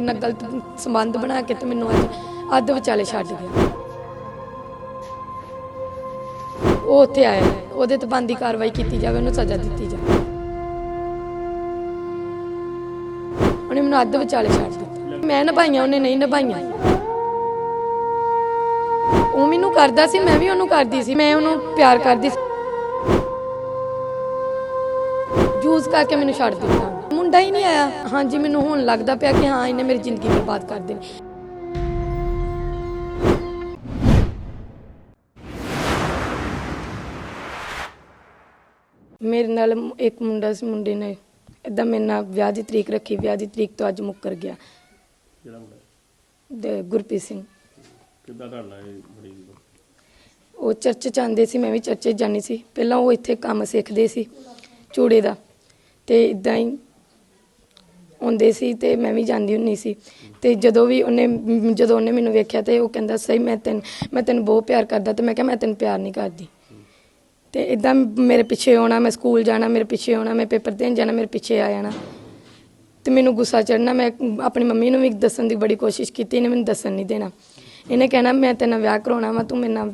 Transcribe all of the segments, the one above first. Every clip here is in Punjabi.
ਮੇਰੇ ਨਾਲ ਗਲਤ ਸੰਬੰਧ ਬਣਾ ਕੇ ਤੇ ਮੈਨੂੰ ਅੱਜ ਅੱਧ ਵਿਚਾਲੇ ਛੱਡ ਗਿਆ। ਉਹ ਉੱਥੇ ਆਇਆ। ਹੈ। ਉਹਦੇ ਤੇ ਬੰਦੀ ਕਾਰਵਾਈ ਕੀਤੀ ਜਾਵੇ, ਉਹਨੂੰ ਸਜ਼ਾ ਦਿੱਤੀ ਜਾਵੇ। ਉਹਨੇ ਮੈਨੂੰ ਅੱਧ ਵਿਚਾਲੇ ਛੱਡ ਦਿੱਤਾ। ਮੈਂ ਨਿਭਾਈਆਂ, ਉਹਨੇ ਨਹੀਂ ਨਿਭਾਈਆਂ। ਉਹ ਮੈਨੂੰ ਕਰਦਾ ਸੀ, ਮੈਂ ਵੀ ਉਹਨੂੰ ਕਰਦੀ ਸੀ, ਮੈਂ ਉਹਨੂੰ ਪਿਆਰ ਕਰਦੀ ਸੀ। ਜੂਸ ਕਰਕੇ ਮੈਨੂੰ ਛੱਡ ਦਿੱਤਾ। ਮੁੰਡਾ ਹੀ ਨਹੀਂ ਆਇਆ। ਹਾਂਜੀ ਮੈਨੂੰ ਹੁਣ ਲੱਗਦਾ ਪਿਆ ਕਿ ਹਾਂ ਇਹਨੇ ਮੇਰੀ ਜ਼ਿੰਦਗੀ ਬਰਬਾਦ ਕਰ ਦੇਣੀ। ਮੇਰੇ ਨਾਲ ਇੱਕ ਮੁੰਡਾ ਸੀ ਮੁੰਡੇ ਨੇ ਇਦਾਂ ਮੇਰੇ ਨਾਲ ਵਿਆਹ ਦੀ ਤਰੀਕ ਰੱਖੀ। ਵਿਆਹ ਦੀ ਤਰੀਕ ਤੋਂ ਅੱਜ ਮੁੱਕਰ ਗਿਆ। ਮੁੰਡਾ ਗੁਰਪ੍ਰੀਤ ਸਿੰਘ। ਕਿੱਦਾਂ ਤੁਹਾਡਾ ਇਹ ਬੜੀ ਉਹ ਚਰਚ ਆਉਂਦੇ ਸੀ ਮੈਂ ਵੀ ਚਰਚ ਜਾਂਦੀ ਸੀ। ਪਹਿਲਾਂ ਉਹ ਇੱਥੇ ਕੰਮ ਸਿੱਖਦੇ ਸੀ ਚੂੜੇ ਦਾ। ਤੇ ਇਦਾਂ ਹੀ ਆਉਂਦੇ ਸੀ ਤੇ ਮੈਂ ਵੀ ਜਾਂਦੀ ਹੁੰਨੀ ਸੀ। ਤੇ ਜਦੋਂ ਵੀ ਉਹਨੇ ਮ- ਜਦੋਂ ਉਹਨੇ ਮੈਨੂੰ ਵੇਖਿਆ ਤੇ ਉਹ ਕਹਿੰਦਾ, ਸਹੀ, ਮੈਂ ਤੈਨੂੰ ਮੈਂ ਤੈਨੂੰ ਬਹੁਤ ਪਿਆਰ ਕਰਦਾ। ਤੇ ਮੈਂ ਕਿਹਾ, ਮੈਂ ਤੈਨੂੰ ਪਿਆਰ ਨਹੀਂ ਕਰਦੀ। ਤੇ ਇਦਾਂ ਮੇਰੇ ਪਿੱਛੇ ਆਉਣਾ, ਮੈਂ ਸਕੂਲ ਜਾਣਾ, ਮੇਰੇ ਪਿੱਛੇ ਆਉਣਾ, ਮੈਂ ਪੇਪਰ ਦੇਣ ਜਾਣਾ, ਮੇਰੇ ਪਿੱਛੇ ਆ ਜਾਣਾ। ਤੇ ਮੈਨੂੰ ਗੁੱਸਾ ਚੜਨਾ ਮੈਂ ਆਪਣੀ ਮੰਮੀ ਨੂੰ ਵੀ ਦੱਸਣ ਦੀ ਬੜੀ ਕੋਸ਼ਿਸ਼ ਕੀਤੀ, ਇਹਨੇ ਮੈਨੂੰ ਦੱਸਣ ਨਹੀਂ ਦੇਣਾ। ਇਹਨੇ ਕਹਿਣਾ, ਮੈਂ ਤੇਰੇ ਨਾਲ ਵਿਆਹ ਕਰਾਉਣਾ ਵਾ, ਤੂੰ ਮੇਰੇ ਨਾਲ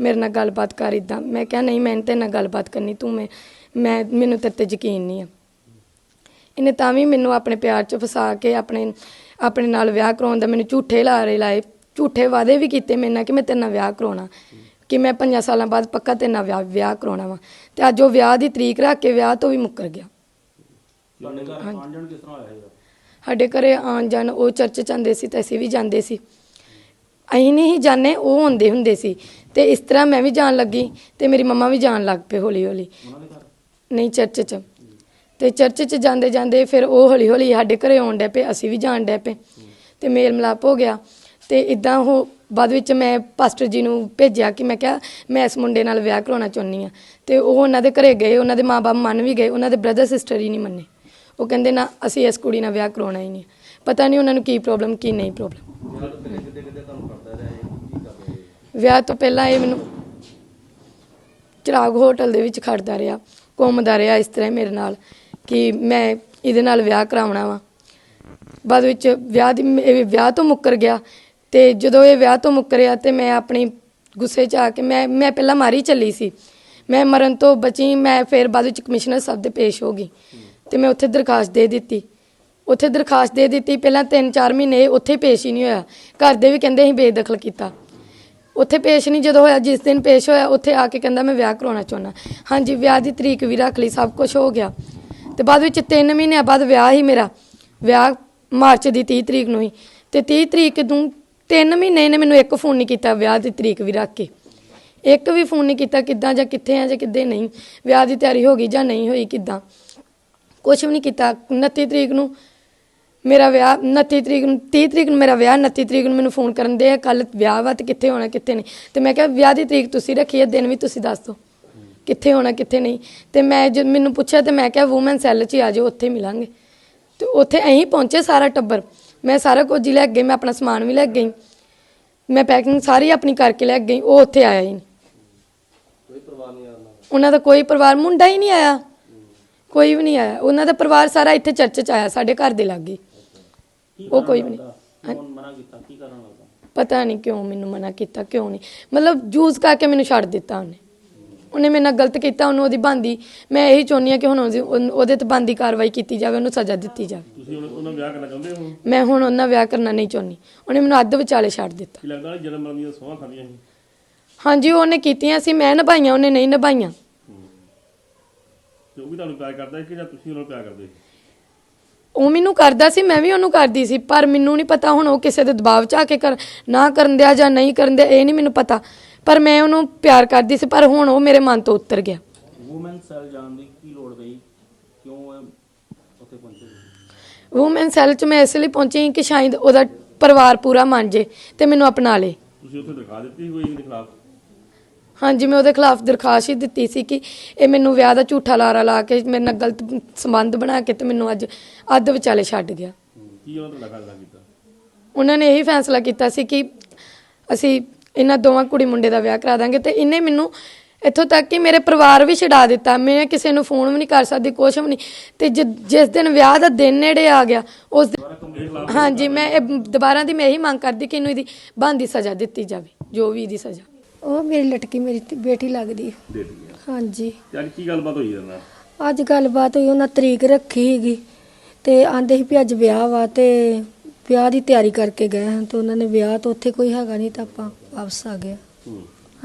ਮੇਰੇ ਨਾਲ ਗੱਲਬਾਤ ਕਰ ਇਦਾਂ ਮੈਂ ਕਿਹਾ, ਨਹੀਂ, ਮੈਂ ਤੇਰੇ ਨਾਲ ਗੱਲਬਾਤ ਕਰਨੀ, ਤੂੰ ਮੈਂ ਮੈਂ, ਮੈਨੂੰ ਤੇਰੇ ਤੇ ਯਕੀਨ ਨਹੀਂ ਆ। ਇਹਨੇ ਤਾਂ ਵੀ ਮੈਨੂੰ ਆਪਣੇ ਪਿਆਰ 'ਚ ਫਸਾ ਕੇ ਆਪਣੇ ਆਪਣੇ ਨਾਲ ਵਿਆਹ ਕਰਾਉਣ ਦਾ ਮੈਨੂੰ ਝੂਠੇ ਲਾਰੇ ਲਾਏ ਝੂਠੇ ਵਾਅਦੇ ਵੀ ਕੀਤੇ ਮੇਰੇ ਨਾਲ ਕਿ ਮੈਂ ਤੇਰੇ ਨਾਲ ਵਿਆਹ ਕਰਾਉਣਾ। ਕਿ ਮੈਂ 5 ਸਾਲਾਂ ਬਾਅਦ ਪੱਕਾ ਤੇਰੇ ਨਾਲ ਵਿਆਹ ਵਿਆਹ ਕਰਾਉਣਾ ਵਾ। ਤੇ ਅੱਜ ਉਹ ਵਿਆਹ ਦੀ ਤਰੀਕ ਰੱਖ ਕੇ ਵਿਆਹ ਤੋਂ ਵੀ ਮੁੱਕਰ ਗਿਆ। ਤੁਹਾਡੇ ਘਰ ਆਉਣ ਜਾਣ ਕਿਸ ਤਰ੍ਹਾਂ ਹੋਇਆ ਇਹਦਾ? ਸਾਡੇ ਘਰੇ ਆਉਣ ਜਾਣ ਉਹ ਚਰਚ ਜਾਂਦੇ ਸੀ ਤੇ ਅਸੀਂ ਵੀ ਜਾਂਦੇ ਸੀ। ਅਸੀਂ ਨਹੀਂ ਜਾਣੇ ਉਹ ਹੁੰਦੇ ਹੁੰਦੇ ਸੀ। ਤੇ ਇਸ ਤਰ੍ਹਾਂ ਮੈਂ ਵੀ ਜਾਣ ਲੱਗੀ ਤੇ ਮੇਰੀ ਮੰਮਾ ਵੀ ਜਾਣ ਲੱਗ ਪਏ ਹੌਲੀ ਹੌਲੀ ਉਹਨਾਂ ਦੇ ਘਰ? ਨਹੀਂ ਚਰਚ 'ਚ। ਤੇ ਚਰਚ 'ਚ ਜਾਂਦੇ ਜਾਂਦੇ ਫਿਰ ਉਹ ਹੌਲੀ ਹੌਲੀ ਸਾਡੇ ਘਰੇ ਆਉਣ ਡੈ ਪਏ, ਅਸੀਂ ਵੀ ਜਾਣ ਡੈ ਪਏ। ਤੇ ਮੇਲ ਮਿਲਾਪ ਹੋ ਗਿਆ। ਤੇ ਇਦਾਂ ਉਹ ਬਾਅਦ ਵਿੱਚ ਮੈਂ ਪਾਸਟਰ ਜੀ ਨੂੰ ਭੇਜਿਆ ਕਿ ਮੈਂ ਕਿਹਾ, ਮੈਂ ਇਸ ਮੁੰਡੇ ਨਾਲ ਵਿਆਹ ਕਰਾਉਣਾ ਚਾਹੁੰਦੀ ਆ ਤੇ ਉਹ ਉਹਨਾਂ ਦੇ ਘਰੇ ਗਏ, ਉਹਨਾਂ ਦੇ ਮਾਪੇ ਮੰਨ ਵੀ ਗਏ, ਉਹਨਾਂ ਦੇ ਬ੍ਰਦਰ ਸਿਸਟਰ ਹੀ ਨਹੀਂ ਮੰਨੇ। ਉਹ ਕਹਿੰਦੇ, ਨਾ, ਅਸੀਂ ਇਸ ਕੁੜੀ ਨਾਲ ਵਿਆਹ ਕਰਾਉਣਾ ਹੀ ਨਹੀਂ। ਪਤਾ ਨਹੀਂ ਉਹਨਾਂ ਨੂੰ ਕੀ ਪ੍ਰੋਬਲਮ ਕੀ ਨਹੀਂ ਪ੍ਰੋਬਲਮ ਵਿਆਹ ਤੋਂ ਪਹਿਲਾਂ ਇਹ ਮੈਨੂੰ ਚਿਰਾਗ ਹੋਟਲ ਦੇ ਵਿੱਚ ਖੜਦਾ ਰਿਹਾ, ਘੁੰਮਦਾ ਰਿਹਾ ਇਸ ਤਰ੍ਹਾਂ ਮੇਰੇ ਨਾਲ। ਕਿ ਮੈਂ ਇਹਦੇ ਨਾਲ ਵਿਆਹ ਕਰਾਉਣਾ ਵਾ। ਬਾਅਦ ਵਿੱਚ ਵਿਆਹ ਦੀ ਇਹ ਵਿਆਹ ਤੋਂ ਮੁੱਕਰ ਗਿਆ ਤੇ ਜਦੋਂ ਇਹ ਵਿਆਹ ਤੋਂ ਮੁੱਕਰਿਆ ਤੇ ਮੈਂ ਆਪਣੀ ਗੁੱਸੇ 'ਚ ਆ ਕੇ ਮੈਂ ਮੈਂ ਪਹਿਲਾਂ ਮਾਰੀ ਚੱਲੀ ਸੀ। ਮੈਂ ਮਰਨ ਤੋਂ ਬਚੀ, ਮੈਂ ਫਿਰ ਬਾਅਦ ਵਿੱਚ ਕਮਿਸ਼ਨਰ ਸਾਹਿਬ ਦੇ ਪੇਸ਼ ਹੋ ਗਈ ਤੇ ਮੈਂ ਉੱਥੇ ਦਰਖਾਸਤ ਦੇ ਦਿੱਤੀ। ਉੱਥੇ ਦਰਖਾਸਤ ਦੇ ਦਿੱਤੀ, ਪਹਿਲਾਂ 3-4 ਮਹੀਨੇ ਇਹ ਉੱਥੇ ਪੇਸ਼ ਹੀ ਨਹੀਂ ਹੋਇਆ। ਘਰ ਦੇ ਵੀ ਕਹਿੰਦੇ ਅਸੀਂ ਬੇਦਖਲ ਕੀਤਾ। ਉੱਥੇ ਪੇਸ਼ ਨਹੀਂ ਜਦੋਂ ਹੋਇਆ, ਜਿਸ ਦਿਨ ਪੇਸ਼ ਹੋਇਆ, ਉੱਥੇ ਆ ਕੇ ਕਹਿੰਦਾ ਮੈਂ ਵਿਆਹ ਕਰਾਉਣਾ ਚਾਹੁੰਦਾ। ਹਾਂਜੀ, ਵਿਆਹ ਦੀ ਤਰੀਕ ਵੀ ਰੱਖ ਲਈ, ਸਭ ਕੁਝ ਹੋ ਗਿਆ। ਤੇ ਬਾਅਦ ਵਿੱਚ 3 ਮਹੀਨਿਆਂ ਬਾਅਦ ਵਿਆਹ ਹੀ ਮੇਰਾ। ਵਿਆਹ ਮਾਰਚ ਦੀ 30 ਤਰੀਕ ਨੂੰ ਹੀ ਤੇ 30 ਤਰੀਕ ਨੂੰ 3 ਮਹੀਨੇ ਇਹਨੇ ਮੈਨੂੰ ਇੱਕ ਫੋਨ ਨਹੀਂ ਕੀਤਾ ਵਿਆਹ ਦੀ ਤਰੀਕ ਵੀ ਰੱਖ ਕੇ। ਇੱਕ ਵੀ ਫੋਨ ਨਹੀਂ ਕੀਤਾ ਕਿੱਦਾਂ ਜਾਂ ਕਿੱਥੇ ਆ ਜਾਂ ਕਿੱਦੇ ਨਹੀਂ। ਵਿਆਹ ਦੀ ਤਿਆਰੀ ਹੋ ਗਈ ਜਾਂ ਨਹੀਂ ਹੋਈ ਕਿੱਦਾਂ। ਕੁਝ ਵੀ ਨਹੀਂ ਕੀਤਾ। 29 ਤਰੀਕ ਨੂੰ ਮੇਰਾ ਵਿਆਹ 29 ਤਰੀਕ ਨੂੰ 30 ਤਰੀਕ ਨੂੰ ਮੇਰਾ ਵਿਆਹ 29 ਤਰੀਕ ਨੂੰ ਮੈਨੂੰ ਫੋਨ ਕਰਨ ਦੇ ਕੱਲ ਵਿਆਹ ਵਾ ਤੇ ਕਿੱਥੇ ਹੋਣਾ, ਕਿੱਥੇ ਨਹੀਂ। ਤੇ ਮੈਂ ਕਿਹਾ ਵਿਆਹ ਦੀ ਤਰੀਕ ਤੁਸੀਂ ਰੱਖੀ ਹੈ ਦਿਨ ਵੀ ਤੁਸੀਂ ਦੱਸ ਦਿਓ। ਕਿੱਥੇ ਹੋਣਾ ਕਿੱਥੇ ਨਹੀਂ। ਤੇ ਮੈਂ ਜਦ ਮੈਨੂੰ ਪੁੱਛਿਆ ਤੇ ਮੈਂ ਕਿਹਾ ਵੂਮਨ ਸੈੱਲ 'ਚ ਹੀ ਆ ਜਾਓ ਉੱਥੇ ਮਿਲਾਂਗੇ। ਤੇ ਉੱਥੇ ਅਸੀਂ ਪਹੁੰਚੇ ਸਾਰਾ ਟੱਬਰ। ਮੈਂ ਸਾਰਾ ਕੁਝ ਹੀ ਲੈ ਕੇ ਗਈ ਮੈਂ ਆਪਣਾ ਸਮਾਨ ਵੀ ਲੈ ਗਈ। ਮੈਂ ਪੈਕਿੰਗ ਸਾਰੀ ਆਪਣੀ ਕਰਕੇ ਲੈ ਗਈ ਉਹ ਉੱਥੇ ਆਇਆ ਹੀ ਨਹੀਂ। ਕੋਈ ਪਰਵਾਹ ਨਹੀਂ ਆਉਂਦਾ ਉਹਨਾਂ ਦਾ? ਕੋਈ ਪਰਿਵਾਰ ਮੁੰਡਾ ਹੀ ਨਹੀਂ ਆਇਆ। ਕੋਈ ਵੀ ਨਹੀਂ ਆਇਆ। ਉਹਨਾਂ ਦਾ ਪਰਿਵਾਰ ਸਾਰਾ ਇੱਥੇ ਚਰਚ 'ਚ ਆਇਆ ਸਾਡੇ ਘਰ ਦੇ ਲਾਗੇ। ਉਹ ਕੋਈ ਵੀ ਨਹੀਂ। ਕੌਣ ਮਨਾ ਕੀਤਾ? ਕੀ ਕਰਨ ਲੱਗਾ ਪਤਾ ਨਹੀਂ ਕਿਉਂ ਮੈਨੂੰ ਮਨਾ ਕੀਤਾ ਕਿਉਂ ਨਹੀਂ। ਮਤਲਬ ਜੂਸ ਕਰਕੇ ਮੈਨੂੰ ਛੱਡ ਦਿੱਤਾ ਉਹਨੇ। ਉਹਨੇ ਮੇਰੇ ਨਾਲ ਗਲਤ ਕੀਤਾ ਉਹਨੂੰ ਉਹਦੀ ਬੰਦੀ ਮੈਂ ਇਹੀ ਚਾਹੁੰਦੀ ਹਾਂ ਕਿ ਹੁਣ ਉਹਦੀ- ਉਹਨ- ਉਹਦੇ ਤੇ ਬੰਦੀ ਕਾਰਵਾਈ ਕੀਤੀ ਜਾਵੇ ਉਹਨੂੰ ਸਜ਼ਾ ਦਿੱਤੀ ਜਾਵੇ। ਤੁਸੀਂ ਉਹਨਾਂ ਉਹਨਾਂ ਵਿਆਹ ਕਰਨਾ ਚਾਹੁੰਦੇ ਹੋ? ਮੈਂ ਹੁਣ ਉਹਨਾਂ ਵਿਆਹ ਕਰਨਾ ਨਹੀਂ ਚਾਹੁੰਦੀ। ਉਹਨੇ ਮੈਨੂੰ ਅੱਧ ਵਿਚਾਲੇ ਛੱਡ ਦਿੱਤਾ। ਕੀ ਲੱਗਦਾ ਜਨਮ ਮਰਨ ਦੀਆਂ ਸੋਹਾਂ ਖਾਂਦੀਆਂ ਸੀ? ਹਾਂਜੀ ਉਹਨੇ ਕੀਤੀਆਂ ਸੀ ਮੈਂ ਨਿਭਾਈਆਂ ਉਹਨੇ ਨਹੀਂ ਨਿਭਾਈਆਂ। ਤੇ ਉਹ ਵੀ ਤੁਹਾਨੂੰ ਪਿਆਰ ਕਰਦਾ ਸੀ ਕਿ ਜਾਂ ਤੁਸੀਂ ਉਹਨਾਂ ਨੂੰ ਪਿਆਰ ਕਰਦੇ ਸੀ? ਉਹ ਮੈਨੂੰ ਕਰਦਾ ਸੀ ਮੈਂ ਵੀ ਉਹਨੂੰ ਕਰਦੀ ਸੀ ਪਰ ਮੈਨੂੰ ਨਹੀਂ ਪਤਾ ਹੁਣ ਉਹ ਕਿਸੇ ਦੇ ਦਬਾਅ 'ਚ ਆ ਕੇ ਕਰ ਨਾ ਕਰਨ ਦਿਆ ਜਾਂ ਨਹੀਂ ਕਰਨ ਦਿਆ ਇਹ ਨਹੀਂ ਮੈਨੂੰ ਪਤਾ। ਪਰ ਮੈਂ ਉਹਨੂੰ ਪਿਆਰ ਕਰਦੀ ਸੀ ਪਰ ਹੁਣ ਉਹ ਮੇਰੇ ਮਨ ਤੋਂ ਉਤਰ ਗਿਆ। ਵੂਮਨ ਸੈਲ ਜਾਣ ਦੀ ਕੀ ਲੋੜ ਪਈ? ਕਿਉਂ ਇਹ ਉੱਥੇ ਪਹੁੰਚੇ ਵੂਮਨ ਸੈੱਲ 'ਚ ਮੈਂ ਇਸ ਲਈ ਪਹੁੰਚੀ ਕਿ ਸ਼ਾਇਦ ਉਹਦਾ ਪਰਿਵਾਰ ਪੂਰਾ ਮੰਨ ਜੇ ਤੇ ਮੈਨੂੰ ਅਪਣਾ ਲੇ। ਤੁਸੀਂ ਉੱਥੇ ਦਿਖਾ ਦਿੱਤੀ ਕੋਈ ਇਹਦੇ ਖਿਲਾਫ ਹਾਂਜੀ ਮੈਂ ਉਹਦੇ ਖਿਲਾਫ ਦਰਖਾਸਤ ਹੀ ਦਿੱਤੀ ਸੀ ਕਿ ਇਹ ਮੈਨੂੰ ਵਿਆਹ ਦਾ ਝੂਠਾ ਲਾਰਾ ਲਾ ਕੇ ਮੇਰੇ ਨਾਲ ਗਲਤ ਸੰਬੰਧ ਬਣਾ ਕੇ ਤੇ ਮੈਨੂੰ ਅੱਜ ਅੱਧ ਵਿਚਾਲੇ ਛੱਡ ਗਿਆ। ਕੀ ਉਹਨਾਂ ਤੋਂ ਫੈਸਲਾ ਕੀਤਾ? ਉਹਨਾਂ ਨੇ ਇਹੀ ਫੈਸਲਾ ਕੀਤਾ ਸੀ ਕਿ ਅਸੀਂ ਇਹਨਾਂ ਦੋਵਾਂ ਕੁੜੀ ਮੁੰਡੇ ਦਾ ਵਿਆਹ ਕਰਾ ਦਾਂਗੇ ਤੇ ਇਹਨੇ ਮੈਨੂੰ ਇੱਥੋਂ ਤੱਕ ਕਿ ਮੇਰੇ ਪਰਿਵਾਰ ਵੀ ਛਡਾ ਦਿੱਤਾ। ਮੈਂ ਕਿਸੇ ਨੂੰ ਫੋਨ ਵੀ ਨਹੀਂ ਕਰ ਸਕਦੀ ਕੁਛ ਵੀ ਨਹੀਂ। ਤੇ ਜਿ- ਜਿਸ ਦਿਨ ਵਿਆਹ ਦਾ ਦਿਨ ਨੇੜੇ ਆ ਗਿਆ ਉਸ ਦਿਨ- ਹਾਂਜੀ ਮੈਂ ਇਹ ਦੁਬਾਰਾ ਦੀ ਮੈਂ ਇਹੀ ਮੰਗ ਕਰਦੀ ਕਿ ਇਹਨੂੰ ਇਹਦੀ ਬਣਦੀ ਸਜ਼ਾ ਦਿੱਤੀ ਜਾਵੇ ਜੋ ਵੀ ਇਹਦੀ ਸਜ਼ਾ। ਉਹ ਮੇਰੀ ਲਟਕੀ ਮੇਰੀ ਤ- ਬੇਟੀ ਲੱਗਦੀ। ਹਾਂਜੀ। ਚੱਲ ਕੀ ਗੱਲਬਾਤ ਹੋਈ ਇਹਦੇ ਨਾਲ? ਅੱਜ ਗੱਲਬਾਤ ਹੋਈ ਉਹਨਾਂ ਤਰੀਕ ਰੱਖੀ ਸੀਗੀ। ਤੇ ਆਂਦੇ ਸੀ ਵੀ ਅੱਜ ਵਿਆਹ ਵਾ ਤੇ ਵਿਆਹ ਦੀ ਤਿਆਰੀ ਕਰਕੇ ਗਏ ਹਾਂ। ਤੇ ਉਹਨਾਂ ਨੇ ਵਿਆਹ ਤੋਂ ਉੱਥੇ ਕੋਈ ਹੈਗਾ ਨਹੀਂ ਤਾਂ ਆਪਾਂ ਵਾਪਸ ਆ ਗਏ। ਹੂੰ।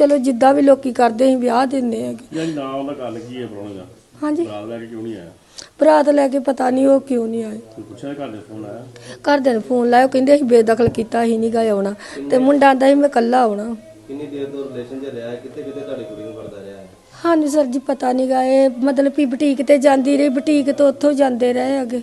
ਚਲੋ ਜਿੱਦਾਂ ਵੀ ਲੋਕੀ ਕਰਦੇ ਅਸੀਂ ਵਿਆਹ ਦਿੰਦੇ ਹੈਗੇ। ਯਾਨੀ ਨਾ ਉਹਦਾ ਗੱਲ ਕੀ ਹੈ ਪਰੋਣੇ ਦਾ ਹਾਂਜੀ। ਬਰਾਤ ਲੈ ਕੇ ਕਿਉਂ ਨਹੀਂ ਆਇਆ? ਬਰਾਤ ਲੈ ਕੇ ਪਤਾ ਨਹੀਂ ਉਹ ਕਿਉਂ ਨਹੀਂ ਆਏ। ਤੂੰ ਪੁੱਛਿਆ ਘਰ ਦੇ ਫੋਨ ਆਇਆ? ਘਰਦਿਆਂ ਨੇ ਫੋਨ ਲਾਇਆ ਉਹ ਕਹਿੰਦੇ ਅਸੀਂ ਬੇਦਖਲ ਕੀਤਾ ਅਸੀਂ ਨਹੀਂ ਗਏ ਆਉਣਾ। ਤੇ ਮੁੰਡਾ ਆਂਦਾ ਸੀ ਮੈਂ ਇਕੱਲਾ ਆਉਣਾ। ਕਿੰਨੀ ਦੇਰ ਤੋਂ ਰਿਲੇਸ਼ਨ 'ਚ ਰਿਹਾ ਹੈ? ਕਿੱਥੇ ਕਿੱਥੇ ਤੁਹਾਡੀ ਕੁੜੀ ਨੂੰ ਕਰਦਾ ਰਿਹਾ ਹੈ? ਹਾਂਜੀ ਸਰ ਜੀ ਪਤਾ ਨਹੀਂ ਗਾ ਇਹ ਮਤਲਬ ਵੀ ਬੁਟੀਕ ਤੇ ਜਾਂਦੀ ਰਹੀ ਬੁਟੀਕ ਤੋਂ ਉੱਥੋਂ ਜਾਂਦੇ ਰਹੇ ਅੱਗੇ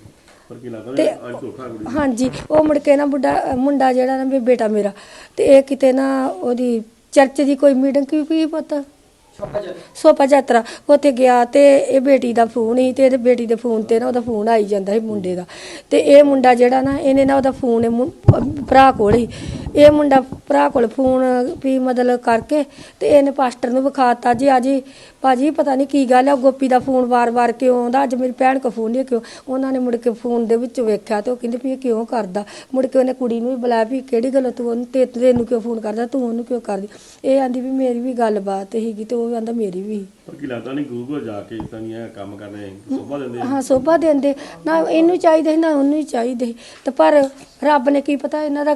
ਪਰ ਕੀ ਲੱਗਦਾ ਵੀ ਤੇ ਅੱਜ ਧੋਖਾ ਕੁੜੀ ਹਾਂਜੀ ਉਹ ਮੁੜ ਕੇ ਨਾ ਬੁੱਢਾ ਮੁੰਡਾ ਜਿਹੜਾ ਨਾ ਵੀ ਬੇਟਾ ਮੇਰਾ ਤੇ ਇਹ ਕਿਤੇ ਨਾ ਉਹਦੀ ਚਰਚ ਦੀ ਕੋਈ ਮੀਟਿੰਗ ਕੀ ਕੀ ਪਤਾ ਸੋਪਾ ਯਾਤਰਾ ਉੱਥੇ ਗਿਆ ਤੇ ਇਹ ਬੇਟੀ ਦਾ ਫੋਨ ਸੀ ਤੇ ਇਹਦੇ ਬੇਟੀ ਦੇ ਫੋਨ ਤੇ ਨਾ ਉਹਦਾ ਫੋਨ ਆਈ ਜਾਂਦਾ ਸੀ ਮੁੰਡੇ ਦਾ। ਤੇ ਇਹ ਮੁੰਡਾ ਜਿਹੜਾ ਨਾ, ਇਹਨੇ ਨਾ ਉਹਦਾ ਫੋਨ ਭਰਾ ਕੋਲ ਹੀ, ਇਹ ਮੁੰਡਾ ਭਰਾ ਕੋਲ ਫੋਨ ਵੀ ਮਤਲਬ ਕਰਕੇ ਤੇ ਇਹਨੇ ਪਾਸਟਰ ਨੂੰ ਵਿਖਾਤਾ ਜੀ ਅਜੀ ਭਾਜੀ ਪਤਾ ਨਹੀਂ ਕੀ ਗੱਲ ਹੈ ਉਹ ਗੋਪੀ ਦਾ ਫੋਨ ਵਾਰ-ਵਾਰ ਕਿਉਂ ਆਉਂਦਾ, ਅੱਜ ਮੇਰੀ ਭੈਣ ਕੋ ਫੋਨ ਨਹੀਂ ਕਿਉਂ? ਉਹਨਾਂ ਨੇ ਮੁੜ ਕੇ ਫੋਨ ਦੇ ਵਿੱਚ ਵੇਖਿਆ ਤੇ ਉਹ ਕਹਿੰਦੇ ਵੀ ਇਹ ਕਿਉਂ ਕਰਦਾ? ਮੁੜ ਕੇ ਉਹਨੇ ਕੁੜੀ ਨੂੰ ਵੀ ਬੁਲਾਇਆ ਵੀ ਕਿਹੜੀ ਗੱਲ ਤੂੰ ਉਹਨੂੰ ਤੇ ਤੈਨੂੰ ਕਿਉਂ ਫੋਨ ਕਰਦਾ, ਤੂੰ ਉਹਨੂੰ ਕਿਉਂ ਕਰਦੀ? ਇਹ ਆਂਦੀ ਵੀ ਮੇਰੀ ਵੀ ਗੱਲਬਾਤ ਸੀਗੀ ਤੇ ਉਹ ਆਂਦਾ ਮੇਰੀ ਵੀ। ਪਰ ਕੀ ਲੱਗਦਾ ਨਹੀਂ ਗੁਰੂ ਕੋਲ ਜਾ ਕੇ ਇਦਾਂ ਦੀਆਂ ਕੰਮ ਕਰਨੇ ਸੋਭਾ ਦਿੰਦੇ ਆ। ਹਾਂ ਸੋਭਾ ਦਿੰਦੇ ਨਾ ਇਹਨੂੰ ਚਾਹੀਦੇ ਸੀ ਨਾ ਉਹਨੂੰ ਹੀ ਚਾਹੀਦੇ ਸੀ। ਤੇ ਪਰ ਰੱਬ ਨੇ ਕੀ ਪਤਾ ਇਹਨਾਂ ਦਾ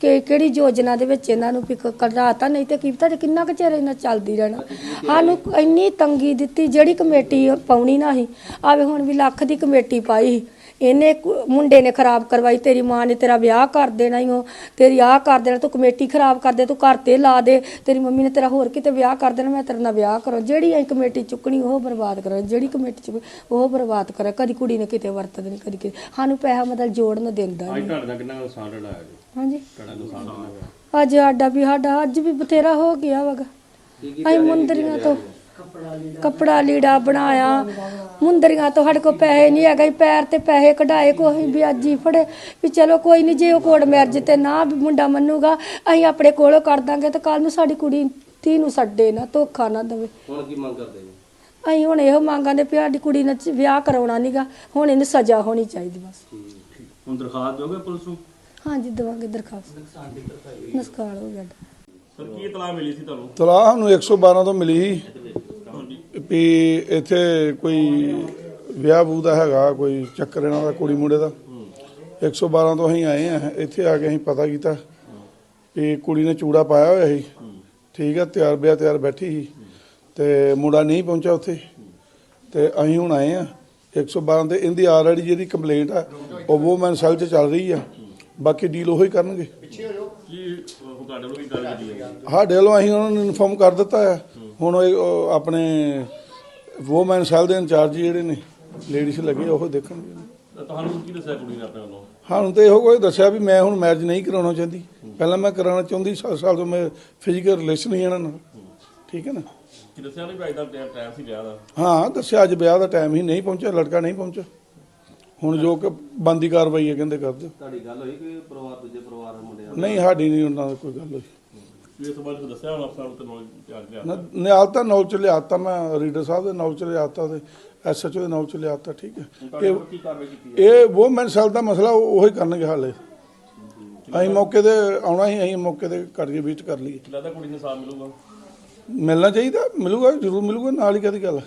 ਕਿ ਕਿਹੜੀ ਯੋਜਨਾ ਦੇ ਵਿੱਚ ਇਹਨਾਂ ਨੂੰ ਵੀ ਕਢਾਤਾ ਨਹੀਂ ਤੇ ਕੀ ਪਤਾ ਜੇ ਕਿੰਨਾ ਕੁ ਚਿਰ ਇਹਨਾਂ ਚੱਲਦੀ ਰਹਿਣਾ ਸਾਨੂੰ ਇੰਨੀ ਤੰਗੀ ਦਿੱਤੀ ਜਿਹੜੀ ਕਮੇਟੀ ਪਾਉਣੀ ਨਾ ਸੀ ਆਵੇ ਹੁਣ ਵੀ ਲੱਖ ਦੀ ਕਮੇਟੀ ਪਾਈ ਸੀ। ਇਹਨੇ ਕੁ- ਮੁੰਡੇ ਨੇ ਖਰਾਬ ਕਰਵਾਈ ਤੇਰੀ ਮਾਂ ਨੇ ਤੇਰਾ ਵਿਆਹ ਕਰ ਦੇਣਾ ਹੀ ਉਹ ਤੇਰੀ ਆਹ ਕਰ ਦੇਣਾ ਤੂੰ ਕਮੇਟੀ ਖਰਾਬ ਕਰ ਦੇ ਤੂੰ ਘਰ ਤੇ ਲਾ ਦੇ। ਤੇਰੀ ਮੰਮੀ ਨੇ ਤੇਰਾ ਹੋਰ ਕਿਤੇ ਵਿਆਹ ਕਰ ਦੇਣਾ ਮੈਂ ਤੇਰੇ ਨਾਲ ਵਿਆਹ ਕਰਾਂ। ਜਿਹੜੀ ਅਸੀਂ ਕਮੇਟੀ ਚੁੱਕਣੀ ਉਹ ਬਰਬਾਦ ਕਰੋ। ਜਿਹੜੀ ਕਮੇਟੀ ਚੁੱਕ ਉਹ ਬਰਬਾਦ ਕਰੇ। ਕਦੀ ਕੁੜੀ ਨੇ ਕਿਤੇ ਵਰਤ ਦੇਣੀ ਕਦੀ ਕਿਤੇ। ਸਾਨੂੰ ਪੈਸਾ ਮਤਲਬ ਜੋੜਨ ਦਿੰਦਾ ਅੱਜ ਨਹੀਂ ਤੁਹਾਡੇ ਨਾਲ ਕਿੰਨਾ ਨੁਕਸਾਨ ਜੀ? ਹਾਂਜੀ। ਤੁਹਾਡਾ ਨੁਕਸਾਨ ਕਿੰਨਾ ਹੋਇਆ? ਅੱਜ ਸਾਡਾ ਵੀ ਸਾਡਾ ਅੱਜ ਵੀ ਬਥੇਰਾ ਹੋ ਗਿਆ ਵਗਾ ਅਸੀਂ ਮੁੰਦਰੀਆਂ ਤੋਂ ਕੱਪੜਾ ਲੀੜਾ ਬਣਾਇਆ। ਮੁੰਦਰੀਆਂ ਤੋਂ ਸਾਡੇ ਕੋਲ ਪੈਸੇ ਨਹੀਂ ਹੈਗੇ ਅਸੀਂ ਪੈਰ ਤੇ ਪੈਸੇ ਕਢਾਏ ਕੋਈ ਵੀ ਅੱਜ ਹੀ ਫੜੇ। ਵੀ ਚਲੋ ਕੋਈ ਨਹੀਂ ਜੇ ਉਹ ਕੋੜ ਮੈਰਜ ਤੇ ਨਾ ਵੀ ਮੁੰਡਾ ਮੰਨੂਗਾ ਅਸੀਂ ਆਪਣੇ ਕੋਲੋਂ ਕਰ ਦਾਂਗੇ ਤੇ ਕੱਲ ਨੂੰ ਸਾਡੀ ਕੁੜੀ ਧੀ ਨੂੰ ਛੱਡੇ ਨਾ ਧੋਖਾ ਨਾ ਦੇਵੇ। ਹੁਣ ਕੀ ਮੰਗ ਕਰਦੇ ਜੀ? ਅਸੀਂ ਹੁਣ ਇਹੋ ਮੰਗਾਂਦੇ ਵੀ ਸਾਡੀ ਕੁੜੀ ਨਾਲ ਵਿਆਹ ਕਰਾਉਣਾ ਨਹੀਂਗਾ ਹੁਣ ਇਹਨੂੰ ਸਜ਼ਾ ਹੋਣੀ ਚਾਹੀਦੀ ਬਸ। ਹੁਣ ਦਰਖਾਸਤ ਦੋਗੇ ਪੁਲਿਸ ਨੂੰ? ਹਾਂਜੀ ਦਵਾਂਗੇ ਦਰਖਾਸਤ। ਨਸਕਾਲ ਹੋ ਗਿਆ। ਸਰ ਕੀ ਇਤਲਾਹ ਮਿਲੀ ਸੀ ਤੁਹਾਨੂੰ? ਤਲਾਹ ਨੂੰ 112 ਤੋਂ ਮਿਲੀ ਸੀ। ਵੀ ਇੱਥੇ ਕੋਈ ਵਿਆਹ ਬੂ ਦਾ ਹੈਗਾ ਕੋਈ ਚੱਕਰ ਇਹਨਾਂ ਦਾ ਕੁੜੀ ਮੁੰਡੇ ਦਾ। 112 ਤੋਂ ਅਸੀਂ ਆਏ ਆ ਇੱਥੇ ਆ ਕੇ ਅਸੀਂ ਪਤਾ ਕੀਤਾ ਵੀ ਕੁੜੀ ਨੇ ਚੂੜਾ ਪਾਇਆ ਹੋਇਆ ਸੀ। ਠੀਕ ਆ ਤਿਆਰ ਬਿਆ ਤਿਆਰ ਬੈਠੀ ਸੀ ਤੇ ਮੁੰਡਾ ਨਹੀਂ ਪਹੁੰਚਿਆ ਉੱਥੇ। ਤੇ ਅਸੀਂ ਹੁਣ ਆਏ ਆ 112 ਤੇ ਇਹਦੀ ਆਲਰੇਡੀ ਜਿਹੜੀ ਕੰਪਲੇਂਟ ਆ ਉਹ ਵੂਮਨ ਸੈਲ 'ਚ ਚੱਲ ਰਹੀ ਆ। ਬਾਕੀ ਡੀਲ ਉਹੀ ਕਰਨਗੇ। ਕੀ ਉਹ ਤੁਹਾਡੇ ਵੱਲੋਂ ਕੀ ਗੱਲ ਕੀਤੀ ਹੈ? ਸਾਡੇ ਵੱਲੋਂ ਅਸੀਂ ਉਹਨਾਂ ਨੂੰ ਇਨਫੋਰਮ ਕਰ ਦਿੱਤਾ ਆ। ਹੁਣ ਉਹ ਆਪਣੇ ਵੂਮਨ ਸੈਲ ਦੇ ਇੰਚਾਰਜ ਜਿਹੜੇ ਨੇ ਲੇਡੀਜ਼ ਲੱਗੇ ਉਹ ਦੇਖਣਗੇ। ਤੁਹਾਨੂੰ ਕੀ ਦੱਸਿਆ ਕੁੜੀ ਨੇ ਆਪਣੇ ਵੱਲੋਂ? ਸਾਨੂੰ ਤੇ ਇਹੋ ਕੋਈ ਦੱਸਿਆ ਵੀ ਮੈਂ ਹੁਣ ਮੈਰਿਜ ਨਹੀਂ ਕਰਾਉਣਾ ਚਾਹੁੰਦੀ। ਪਹਿਲਾਂ ਮੈਂ ਕਰਾਉਣਾ ਚਾਹੁੰਦੀ 7 ਸਾਲ ਤੋਂ ਮੈਂ ਫਿਜ਼ੀਕਲ ਰਿਲੇਸ਼ਨ ਹੀ ਇਹਨਾਂ ਨਾਲ ਠੀਕ ਹੈ ਨਾ? ਕੀ ਦੱਸਿਆ ਨਹੀਂ ਭਾਈ ਦਾ ਟਾਈਮ ਸੀ ਵਿਆਹ ਦਾ? ਹਾਂ ਦੱਸਿਆ ਅੱਜ ਵਿਆਹ ਦਾ ਟਾਈਮ ਹੀ ਨਹੀਂ ਪਹੁੰਚਿਆ ਲੜਕਾ ਨਹੀਂ ਪਹੁੰਚਿਆ। ਹੁਣ ਜੋ ਕਿ ਬੰਦੀ ਕਾਰਵਾਈ ਹੈ ਕਹਿੰਦੇ ਕਰ ਦਿਓ ਤੁਹਾਡੀ ਗੱਲ ਹੋਈ ਕਿ ਪਰਿਵਾਰ ਦੂਜੇ ਪਰਿਵਾਰ ਦੇ ਮੁੰਡੇ ਨਾਲ? ਨਹੀਂ ਸਾਡੀ ਨਹੀਂ ਉਹਨਾਂ ਨਾਲ ਕੋਈ ਗੱਲ ਹੋਈ। ਕੀ ਇਸ ਬਾਰੇ ਦੱਸਿਆ ਹੁਣ ਅਫਸਰ ਨੂੰ ਤੇ ਨੌਲੇਜ ਤਿਆਰ ਲਿਆ ਨਾ ਲਿਆਤਾ ਮੈਂ ਰੀਡਰ ਸਾਹਿਬ ਦੇ ਨੌਲ ਚ ਲਿਆਤਾ ਤੇ ਐਸਐਚਓ ਦੇ ਨੌਲ ਚ ਲਿਆਤਾ ਠੀਕ ਹੈ। ਕਿ ਕੀ ਕਾਰਵਾਈ ਕੀਤੀ ਇਹ ਉਹ ਮੈਨ ਸੈਲ ਦਾ ਮਸਲਾ ਉਹ ਉਹੀ ਕਰਨਗੇ ਹਾਲੇ। ਅਸੀਂ ਮੌਕੇ ਤੇ ਆਉਣਾ ਹੀ ਅਸੀਂ ਮੌਕੇ ਤੇ ਕਰਕੇ ਵਿਜ਼ਿਟ ਕਰ ਲਈਏ। ਲੱਗਦਾ ਕੁੜੀ ਨੂੰ ਸਾਥ ਮਿਲੂਗਾ। ਮਿਲਣਾ ਚਾਹੀਦਾ ਮਿਲੂਗਾ ਜ਼ਰੂਰ ਮਿਲੂਗਾ ਨਾਲ ਹੀ ਕਦੀ ਗੱਲ ਹੈ।